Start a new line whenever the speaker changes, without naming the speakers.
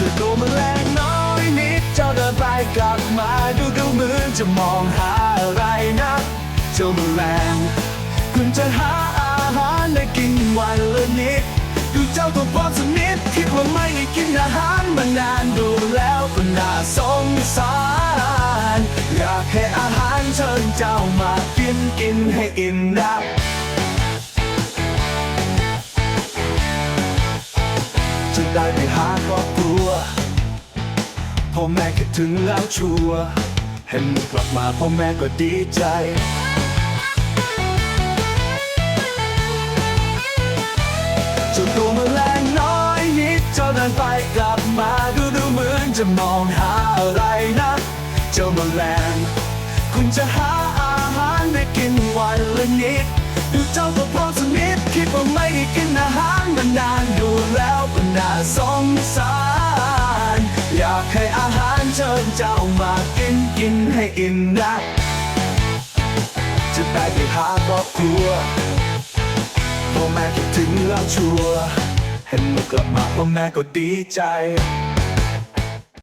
จะตัวแมลงน้อยนิด เจ้าเดินไปกลับมาดูดูเหมือนจะมองหาอะไรนะเจ้าแมลงคุณจะหาอาหารได้กินวันละนิด ดูเจ้าตัวปลอมสนิดคิดว่าไม่ได้กินอาหารมานานดูแล้วก็น่าสงสารอยากให้อาหารเชิญเจ้ามากินกินให้อิ่มนะ จะได้ไปหาครอบครัวพ่อแม่คิดถึงแล้วชัวร์เห็นมึงกลับมาพ่อแม่ก็ดีใจจ้าตัวแมลงน้อยนิดเจ้าเดินไปกลับมาดูดูเหมือนจะมองหาอะไรนะ เจ้าแมลงคุณจะหาอาหารได้กินวันละนิดดูเจ้าตัวพอสกนิดคิดว่าไม่ได้กินอาหาร งสาร อยากให้อาหารเชิญเจ้ามากินกินให้อิ่มนะจะได้ไปหาครอบครัวพ่อแม่คิดถึงแล้วชัวร์เห็นมึงกลับมาพ่อแม่ก็ดีใจ